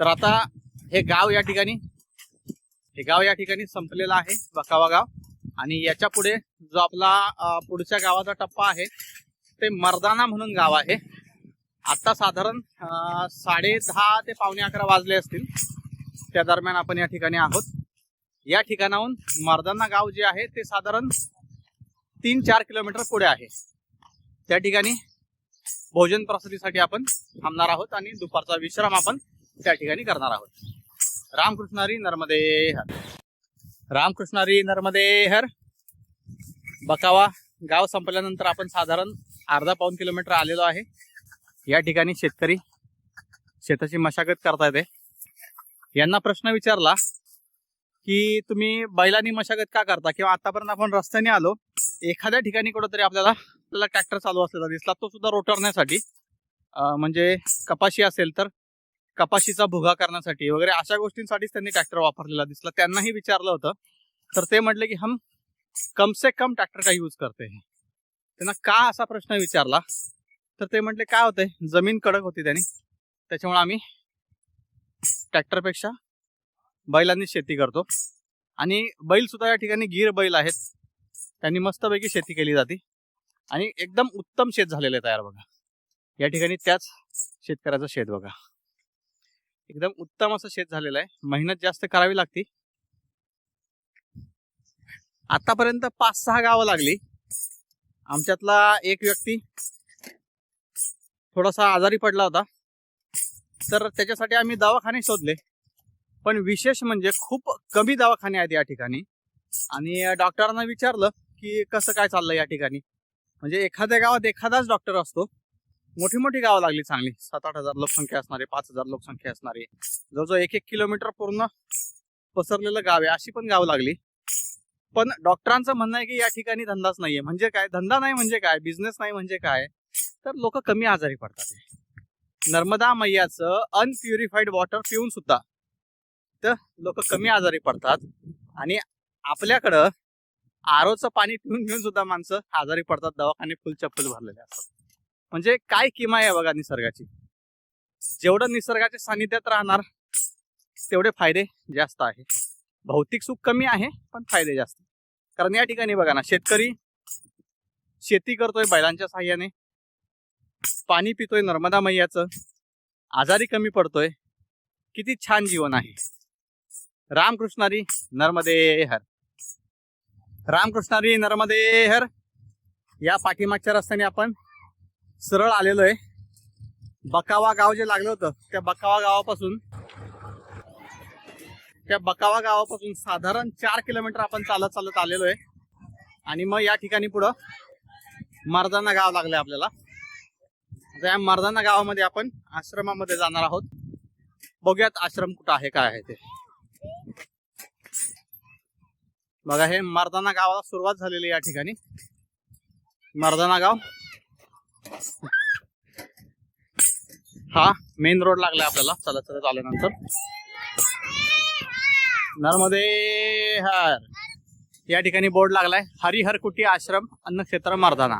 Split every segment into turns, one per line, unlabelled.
तर आता हे गाव या ठिकाणी हे गाव या ठिकाणी संपलेलं आहे बकावा गाव. आणि याच्यापुढे जो आपला पुढच्या गावाचा टप्पा आहे ते मर्दाना म्हणून गाव आहे. आता साधारण साडे दहा ते पावणे अकरा वाजले असतील. त्या दरम्यान आपण या ठिकाणी आहोत. या ठिकाणाहून मर्दाना गाव जे आहे ते साधारण तीन चार किलोमीटर पुढे आहे. त्या ठिकाणी भोजन प्रसादीसाठी आपण थांबणार आहोत आणि दुपारचा विश्राम आपण त्या ठिकाणी करणार आहोत. रामकृष्णारी नर्मदे हर. रामकृष्णारी नर्मदे हर. बकावा गाव संपल्यानंतर आपण साधारण अर्धा पाऊन किलोमीटर आलेलो आहे. या ठिकाणी शेतकरी शेताची मशागत करता येते यांना प्रश्न विचारला की तुम्ही बैलांनी मशागत का करता? किंवा आतापर्यंत आपण रस्त्याने आलो एखाद्या ठिकाणी कुठंतरी आपल्याला आपल्याला ट्रॅक्टर चालू असलेला दिसला तो सुद्धा रोटरण्यासाठी म्हणजे कपाशी असेल तर कपाशीचा भुगा करण्यासाठी वगैरे अशा गोष्टींसाठीच त्यांनी ट्रॅक्टर वापरलेला दिसला. त्यांनाही विचारलं होतं. तर ते म्हटले की हम कम से कम ट्रॅक्टर का यूज करते हैं? त्यांना का असा प्रश्न विचारला? तर ते म्हटले काय होतंय? जमीन कडक होती त्यांनी. त्याच्यामुळे आम्ही ट्रॅक्टरपेक्षा बैलांनी शेती करतो. आणि बैल सुद्धा या ठिकाणी गीर बैल आहेत. त्यांनी मस्तपैकी शेती केली जाते. आणि एकदम उत्तम शेत झालेलं आहे तयार बघा. या ठिकाणी त्याच शेतकऱ्याचं शेत बघा. एकदम उत्तम असं शेत झालेलं आहे. मेहनत जास्त करावी लागते. आतापर्यंत पाच सहा गावं लागली. आमच्यातला एक व्यक्ती थोडासा आजारी पडला होता. तर त्याच्यासाठी आम्ही दवाखाने शोधले. पण विशेष म्हणजे खूप कमी दवाखाने आहेत या ठिकाणी. आणि डॉक्टरांना विचारलं की कसं काय चाललं या ठिकाणी? म्हणजे एखाद्या गावात एखादाच डॉक्टर असतो. मोठी मोठी गावं लागली चांगली. सात आठ हजार लोकसंख्या असणारे पाच हजार लोकसंख्या असणारे. जवळजवळ एक एक किलोमीटर पूर्ण पसरलेलं गाव आहे. अशी पण गाव लागली. पण डॉक्टरांचं म्हणणं आहे की या ठिकाणी धंदाच नाहीये. म्हणजे काय? धंदा नाही म्हणजे काय? बिझनेस नाही म्हणजे काय? तर लोक कमी आजारी पडतात नर्मदा मैयाचं अनप्युरिफाईड वॉटर पिऊन सुद्धा तर लोक कमी आजारी पडतात. आणि आपल्याकडं आरोचं पाणी पिऊन पिऊन सुद्धा माणसं आजारी पडतात. दवाखाने फुल चप्पल भरलेले असतात. म्हणजे काय किमा आहे बघा निसर्गाची? जेवढं निसर्गाच्या सानिध्यात राहणार तेवढे फायदे जास्त आहे. भौतिक सुख कमी आहे पण फायदे जास्त. कारण या ठिकाणी बघा ना शेतकरी शेती करतोय बैलांच्या साह्याने. पाणी पितोय नर्मदा मैयाचं. आजारी कमी पडतोय. किती छान जीवन आहे. रामकृष्णारी नर्मदे हर. रामकृष्णारी नर्मदे हर. या पाठीमागच्या रस्त्याने आपण सरळ आलेलो आहे. बकावा गाव जे लागलं होतं त्या बकावा गावापासून त्या बकावा गावापासून साधारण चार किलोमीटर आपण चालत चालत आलेलो आहे. आणि मग या ठिकाणी पुढं मर्दाना गाव लागलं आपल्याला. आता या मर्दाना गावामध्ये आपण आश्रमामध्ये जाणार आहोत. बघूयात आश्रम कुठं आहे काय आहे ते. बघा हे मर्दाना गावाला सुरुवात झालेली या ठिकाणी. मर्दाना गाव. हा मेन रोड लागलाय आपल्याला. चलत चला आल्यानंतर नर्मदे हर या ठिकाणी बोर्ड लागलाय. हरिहर कुटी आश्रम अन्न क्षेत्र मर्दाना.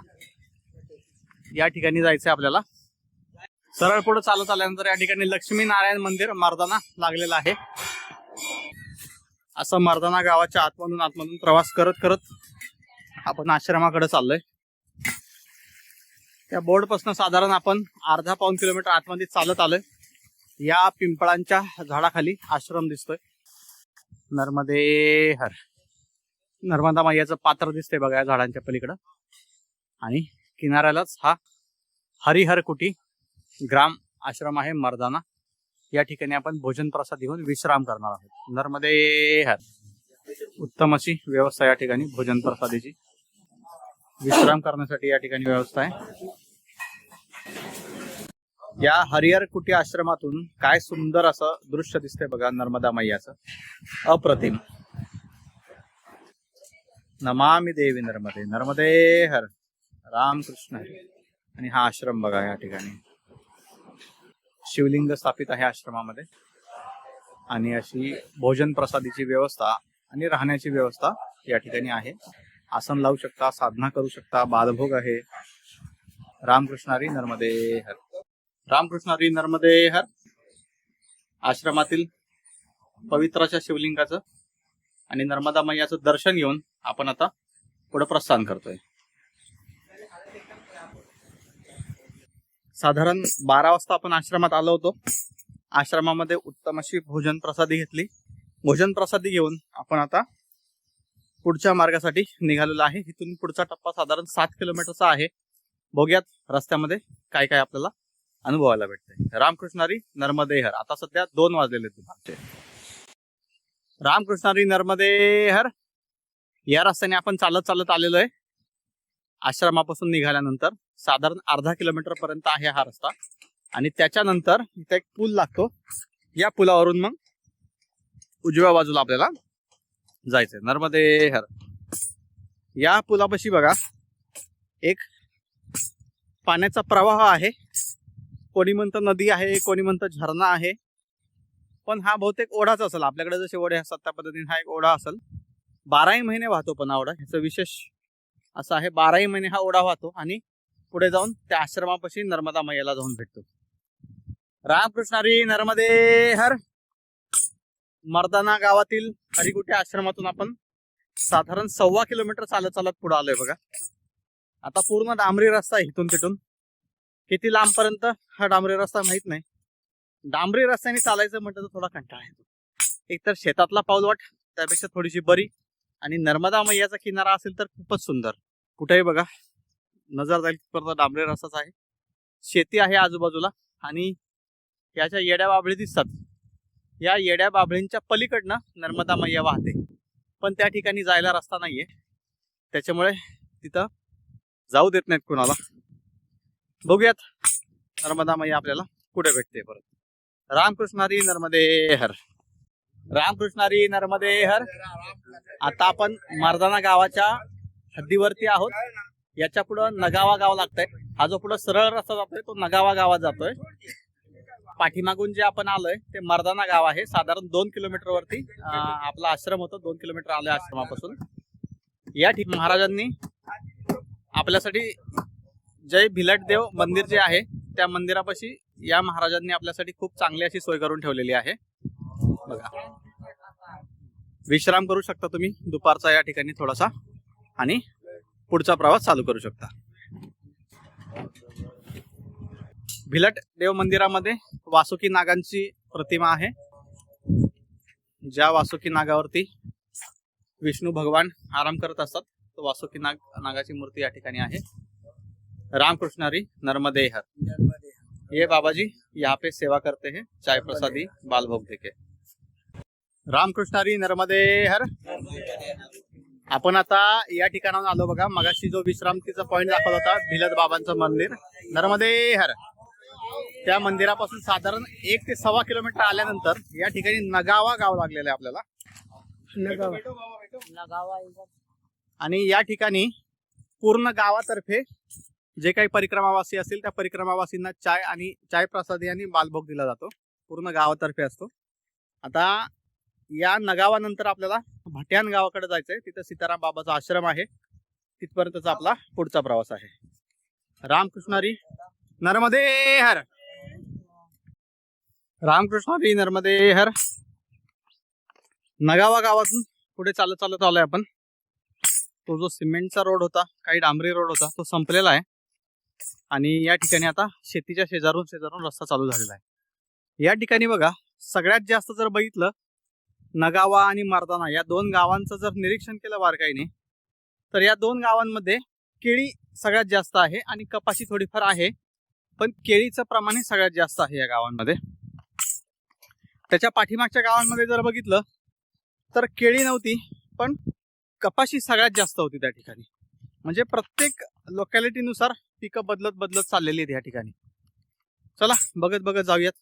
या ठिकाणी जायचंय आपल्याला. सरळ पुढे चालत आल्यानंतर या ठिकाणी लक्ष्मी नारायण मंदिर मर्दाना लागलेलं आहे. असं मर्दाना गावाच्या आतमधून आतमधून प्रवास करत करत आपण आश्रमाकडे चाललोय. त्या बोर्डपासून साधारण आपण अर्धा पाऊन किलोमीटर आतमध्ये चालत आलोय. या पिंपळांच्या झाडाखाली आश्रम दिसतोय. नर्मदे हर. नर्मदा मैयाचं पात्र दिसतंय बघा या झाडांच्या पलीकडं. आणि किनाऱ्यालाच हा हरिहर कुटी ग्राम आश्रम आहे मर्दाना. या ठिकाणी आपण भोजन प्रसाद घेऊन विश्राम करणार आहोत. नर्मदे हर. उत्तम अशी व्यवस्था या ठिकाणी भोजन प्रसादीची. विश्राम करण्यासाठी या ठिकाणी व्यवस्था आहे. या हरिहर कुटी आश्रमातून काय सुंदर असं दृश्य दिसतंय बघा नर्मदा मैयाचं. अप्रतिम. नमामि देवी नर्मदे. नर्मदे हर. रामकृष्ण आणि हा आश्रम बघा या ठिकाणी. शिवलिंग स्थापित आहे आश्रमामध्ये. आणि अशी भोजन प्रसादीची व्यवस्था आणि राहण्याची व्यवस्था या ठिकाणी आहे. आसन लावू शकता साधना करू शकता बालभोग आहे. रामकृष्णारी नर्मदे हर. रामकृष्णारी नर्मदे हर. आश्रमातील पवित्राच्या शिवलिंगाचं आणि नर्मदा मैयाचं दर्शन घेऊन आपण आता पुढे प्रस्थान करतोय. साधारण बारा वाजता आपण आश्रमात आलो होतो. आश्रमामध्ये उत्तम अशी भोजन प्रसादी घेतली. भोजन प्रसादी घेऊन आपण आता पुढच्या मार्गासाठी निघालेलो आहे. इथून पुढचा टप्पा साधारण सात किलोमीटरचा आहे. बघूयात रस्त्यामध्ये काय काय आपल्याला अनुभवायला भेटतंय. रामकृष्णारी नर्मदेहर. आता सध्या दोन वाजलेले आहेत दुपारचे. रामकृष्णारी नर्मदेहर. या रस्त्याने आपण चालत चालत आलेलो आहे. आश्रमापासून निघाल्यानंतर साधारण अर्धा किलोमीटर पर्यंत आहे हा रस्ता. आणि त्याच्यानंतर इथे एक पूल लागतो. या पुलावरून मग उजव्या बाजूला आपल्याला जायचंय. नर्मदेहर. या पुलापाशी बघा एक पाण्याचा प्रवाह आहे. कोणी म्हणतं नदी आहे कोणी म्हणतं झरणा आहे. पण हा बहुतेक ओढाच असेल. आपल्याकडे जसे ओढे असतात त्या पद्धतीने हा एक ओढा असेल. बाराही महिने वाहतो पण हा ओढा. ह्याचं विशेष असं आहे बाराही महिने हा ओढा वाहतो आणि पुढे जाऊन त्या आश्रमापाशी नर्मदा मैयाला जाऊन भेटतो. रामकृष्णारी नर्मदे हर. मर्दाना गावातील हरिगुटे आश्रमातून आपण साधारण सव्वा किलोमीटर चालत चालत पुढे आलोय बघा. आता पूर्ण डांबरी रस्ता आहे इथून तिथून. किती लांबपर्यंत हा डांबरी रस्ता माहीत नाही. डांबरी रस्त्याने चालायचं म्हटलं तर थोडा कंटाळा येतो. एकतर शेतातला पाऊलवाट त्यापेक्षा थोडीशी बरी आणि नर्मदा मैयाचा किनारा असेल तर खूपच सुंदर. कुठेही बघा नजर जाईल तिथपर्यंत डांबरी रस्ताच आहे. शेती आहे आजूबाजूला आणि याच्या येड्या बाबळी दिसतात. या येड्या बाबळींच्या पलीकडनं नर्मदा मैया वाहते. पण त्या ठिकाणी जायला रस्ता नाहीये. त्याच्यामुळे तिथं जाऊ देत नाहीत कुणाला. बघूयात नर्मदा मैया आपल्याला कुठे भेटते परत. रामकृष्णारी नर्मदे हर रामकृष्णारी नर्मदे हर आता आपण मर्दाना गावाच्या हद्दीवरती आहोत. याच्या पुढं नगावा गाव लागतंय. हा जो पुढं सरळ रस्ता जातोय तो नगावा गावात जातोय. पाठीमागून जे आपण आलोय ते मर्दाना गाव आहे. साधारण दोन किलोमीटर वरती आपला आश्रम होतो. दोन किलोमीटर आलोय आश्रमापासून. या ठिकाणी महाराजांनी आपल्यासाठी जय भिलट देव मंदिर जे आहे त्या मंदिरापाशी या महाराजांनी आपल्यासाठी खूप चांगली अशी सोय करून ठेवलेली आहे. बघा. विश्राम करू शकता तुम्ही दुपारचा या ठिकाणी थोडासा आणि पुढचा प्रवास चालू करू शकता. भिलट देव मंदिरामध्ये वासुकी नागांची प्रतिमा आहे. ज्या वासुकी नागावरती विष्णू भगवान आराम करत असतात. वासुकी नाग नागाची मूर्ती या ठिकाणी आहे. रामकृष्णारी नर्मदे हर. ये बाबा जी यहाँ पे सेवा करते हैं चाय प्रसादी बाल भोग देके रामकृष्णारी नर्मदे हर. आपण आता या ठिकाणाहून आलो बघा. मगाशी जो विश्रांतीचा पॉइंट दाखवला होता भिलत बाबांचं मंदिर. नर्मदे हर. त्या मंदिरापासून साधारण एक ते सव्वा किलोमीटर आल्यानंतर या ठिकाणी नगावा गाव लागलेलं आहे आपल्याला. आणि या ठिकाणी पूर्ण गावातर्फे जे काही परिक्रमावासी असतील त्या परिक्रमावासींना चाय आणि चाय प्रसादी आणि बालभोग दिला जातो. पूर्ण गावातर्फे असतो. आता या नगावानंतर आपल्याला भट्यान गावाकडे जायचंय. तिथं सीताराम बाबाचा आश्रम आहे. तिथपर्यंतचा आपला पुढचा प्रवास आहे. रामकृष्णारी नर्मदे हर! रामकृष्णारी नर्मदे हर! नगावा गावातून पुढे चालत चालत आलोय आपण. तो जो सिमेंटचा रोड होता काही डांबरी रोड होता तो संपलेला आहे. आणि या ठिकाणी आता शेतीच्या शेजारून शेजारून रस्ता चालू झालेला आहे. या ठिकाणी बघा सगळ्यात जास्त जर बघितलं नगावा आणि मर्दाना या दोन गावांचं जर निरीक्षण केलं बारकाईने तर या दोन गावांमध्ये केळी सगळ्यात जास्त आहे आणि कपाशी थोडीफार आहे पण केळीचं प्रमाण हे सगळ्यात जास्त आहे या गावांमध्ये. त्याच्या पाठीमागच्या गावांमध्ये जर बघितलं तर केळी नव्हती पण कपाशी सगळ्यात जास्त होती त्या ठिकाणी. म्हणजे प्रत्येक लोकॅलिटीनुसार पिकं बदलत बदलत चाललेली आहेत या ठिकाणी. चला बघत बघत जाऊयात.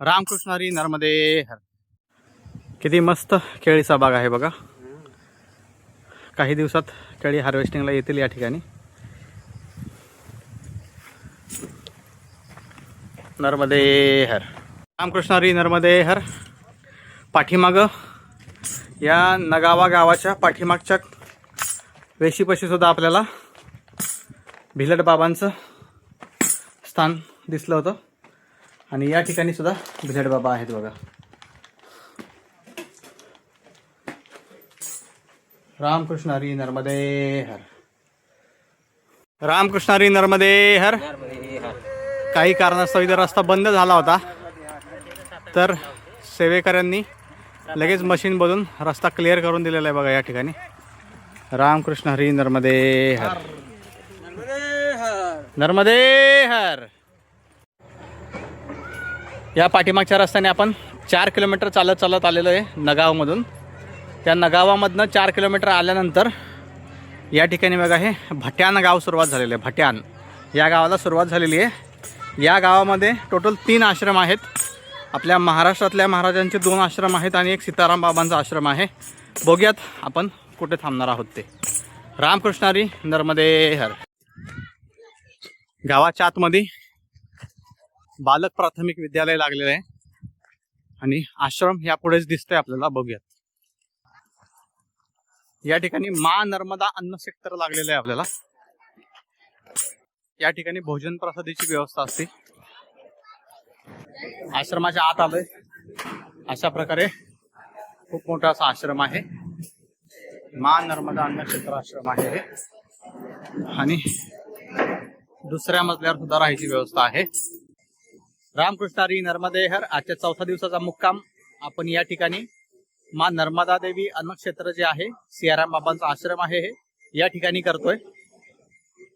रामकृष्णारी नर्मदे हर. किती मस्त केळीचा बाग आहे बघा. काही दिवसात केळी हार्वेस्टिंगला येतील या ठिकाणी. नर्मदे हर. रामकृष्णारी नर्मदे हर. पाठीमागं या नगावा गावाच्या पाठीमागच्या वेशीपाशी सुद्धा आपल्याला भिलट बाबांचं स्थान दिसलं होतं. आणि या ठिकाणी सुद्धा भिलट बाबा आहेत बघा. रामकृष्ण हरी नर्मदे हर. रामकृष्ण हरी नर्मदे हर. काही कारणास्तव इथं रस्ता बंद झाला होता. तर सेवेकऱ्यांनी लगेच मशीन बदलून रस्ता क्लिअर करून दिलेला आहे बघा या ठिकाणी. रामकृष्ण हरी नर्मदे हर. नर्मदे हर. या पाठीमागच्या रस्त्याने आपण चार किलोमीटर चालत चालत आलेलो आहे नगावमधून. त्या नगावामधनं चार किलोमीटर आल्यानंतर या ठिकाणी बघा हे भट्यान गाव सुरुवात झालेलं आहे. भट्यान. या गावाला सुरुवात झालेली आहे. या गावामध्ये टोटल तीन आश्रम आहेत. आपल्या महाराष्ट्रातल्या महाराजांचे दोन आश्रम आहेत आणि एक सीताराम बाबांचा आश्रम आहे. बघूयात आपण कुठे थांबणार आहोत ते. रामकृष्णारी नर्मदे हर. गावाच्या आतमध्ये बालक प्राथमिक विद्यालय लागलेलं आहे. आणि आश्रम यापुढेच दिसतंय आपल्याला बघूयात. या ठिकाणी मा नर्मदा अन्न सेक्टर लागलेलं आहे आपल्याला. या ठिकाणी भोजन प्रसादीची व्यवस्था असते. आश्रमाच्या आत आलोय. अशा प्रकारे खूप मोठा असा आश्रम आहे. मा नर्मदा अन्न क्षेत्र आश्रम आहे हे. आणि दुसऱ्या मजल्यावर सुद्धा राहायची व्यवस्था आहे. रामकृष्णारी नर्मदेहर आजच्या चौथा दिवसाचा मुक्काम. आपण या ठिकाणी मा नर्मदा देवी अन्नक्षेत्र जे आहे सियाराम बाबांचा आश्रम आहे हे या ठिकाणी करतोय.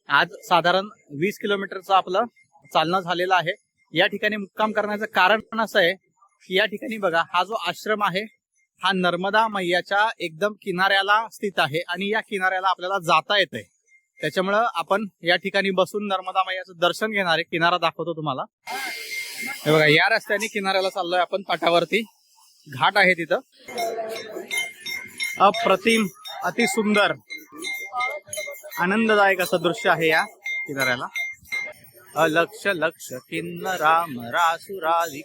आज साधारण वीस किलोमीटरचं आपलं चालणं झालेलं आहे. या ठिकाणी मुक्काम करण्याचं कारण असं आहे की या ठिकाणी बघा हा जो आश्रम आहे हा नर्मदा मैयाच्या एकदम किनाऱ्याला स्थित आहे आणि या किनाऱ्याला आपल्याला जाता येतंय. त्याच्यामुळं आपण या ठिकाणी बसून नर्मदा मैयाचं दर्शन घेणार आहे. किनारा दाखवतो तुम्हाला. हे बघा या रस्त्याने किनाऱ्याला चाललोय आपण पाटावरती. घाट आहे तिथं. अप्रतिम अतिसुंदर आनंददायक असं दृश्य आहे या किनाऱ्याला. अलक्ष लक्ष किन्न राम रासुरादि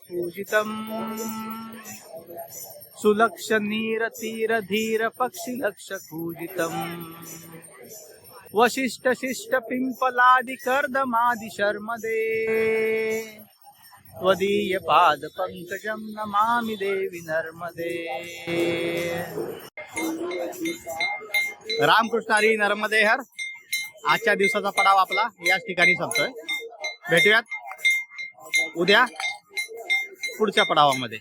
सुलक्ष नीर तीर धीर पक्षी लक्ष पूजितम्। वशिष्ठ शिष्ट पिंपलादि कर्दमादि शर्मदे। त्वदीय पाद पंकजम नमामि देवि नर्मदे। रामकृष्णारी नर्मदे हर। आजच्या दिवसाचा पडाव आपला याच ठिकाणी संपतोय. भेटूयात. उद्या पुढच्या पडावामध्ये.